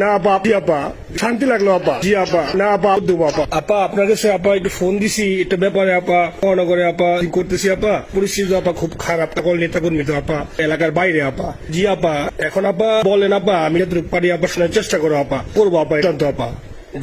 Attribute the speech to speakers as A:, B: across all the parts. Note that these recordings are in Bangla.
A: না আপা জি আপা শান্তি লাগল আপা জি আপা না আপা দেবো আপা আপা আপনার কাছে আপা একটু ফোন দিছি। এটা ব্যাপারে আপা মহানগরে আপা কি করতেছি আপা? পরিস্থিতি আপা খুব খারাপ। সকল নেতা কর্মী তো আপা এলাকার বাইরে আপা। জি আপা এখন আপা বলেন আপা আমি যতটুকু পারি আপা শোনার চেষ্টা করো আপা। করব আপা এটা তো আপা।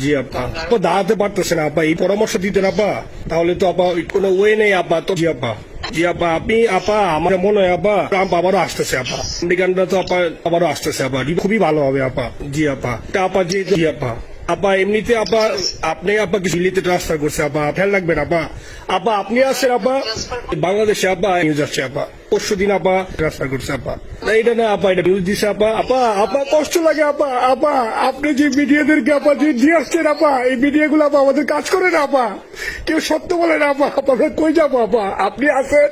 A: জি আপা। আপা দাঁড়াতে পারতেছে না আপা এই পরামর্শ দিতেন আপা। তাহলে তো আপা কোনো ওয়ে নেই আপা। তো জি আপা। জি আপা আপনি আপা আমার মনে হয় আপা ট্রাম্প আবারও আসতেছে আপা আমেরিকানরা তো আপা আবারও আসতেছে আপা খুবই ভালো হবে আপা জি আপা তা আপা জি জি আপা আপা এমনিতে আপা আপনি আপা কিছু দিল্লিতে ট্রান্সফার করছে আপা খেয়াল রাখবেন আপা আপা আপনি আসছেন আপা বাংলাদেশে আপা নিউজ আসছে আপা পরশু দিন আপা ট্রান্সফার করছে আপা এটা না আপা এটা নিউজ দিছে আপা আপা আপা কষ্ট লাগে আপা আপা আপনি যে মিডিয়াদেরকে আপা যে দিয়ে আসছেন আপা এই মিডিয়াগুলো আপা আমাদের কাজ করে না আপা কেউ সত্য বলে না আপা আপা আমরা কই যাব আপা আপনি আসেন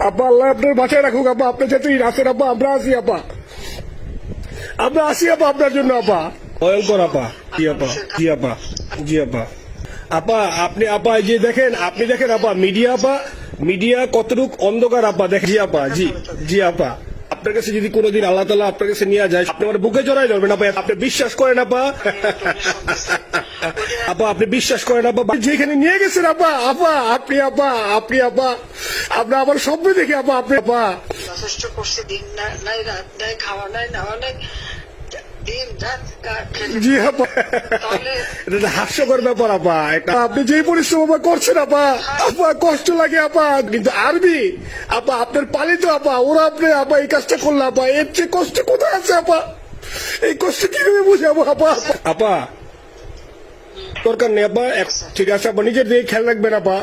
A: আপা আল্লাহ আপনার বাসায় রাখুক আপা আপনি যতই আসেন আপা আমরা আসি আপা আমরা আসি আপা আপনার জন্য আপা ভয়ঙ্কর আপা জি আপা জি আপা জি আপা আপা আপনি আপা যে দেখেন, আপনি দেখেন আপা মিডিয়া আপা মিডিয়া কতটুক অন্ধকার আপা দেখেন, জি আপা জি জি আপা আপনার কাছে যদি কোনোদিন আল্লাহ তালা আপনার কাছে নিয়ে যায়, আপনি আমার বুকে জড়াই ধরবেন, আপা। আপনি বিশ্বাস করেন, আপা। আপা, আপনি বিশ্বাস করেন, আপা। যেখানে নিয়ে গেছেন, আপা আপা, আপনি আপা আপনি, আপা। আমার স্বপ্ন দেখে, আপা, আপনি, আপা।
B: যথেষ্ট করছে দিন নাই রাত, নাই খাওয়া, নাই নেওয়া নাই
A: জি আপা এটা হাস্যকর ব্যাপার আপা। এটা আপনি যেই পরিশ্রম আপা করছেন আপা আপা কষ্ট লাগে আপা। কিন্তু আরবি আপা আপনার পালিত আপা ওরা আপনি আপা এই কাজটা করল আপা। এর চেয়ে কষ্ট কোথায় আছে আপা? এই কষ্ট কীভাবে বুঝাবো আপা আপা? দরকার নেই আপা। ঠিক আছে আপা নিজের দিয়ে খেয়াল রাখবেন আপা।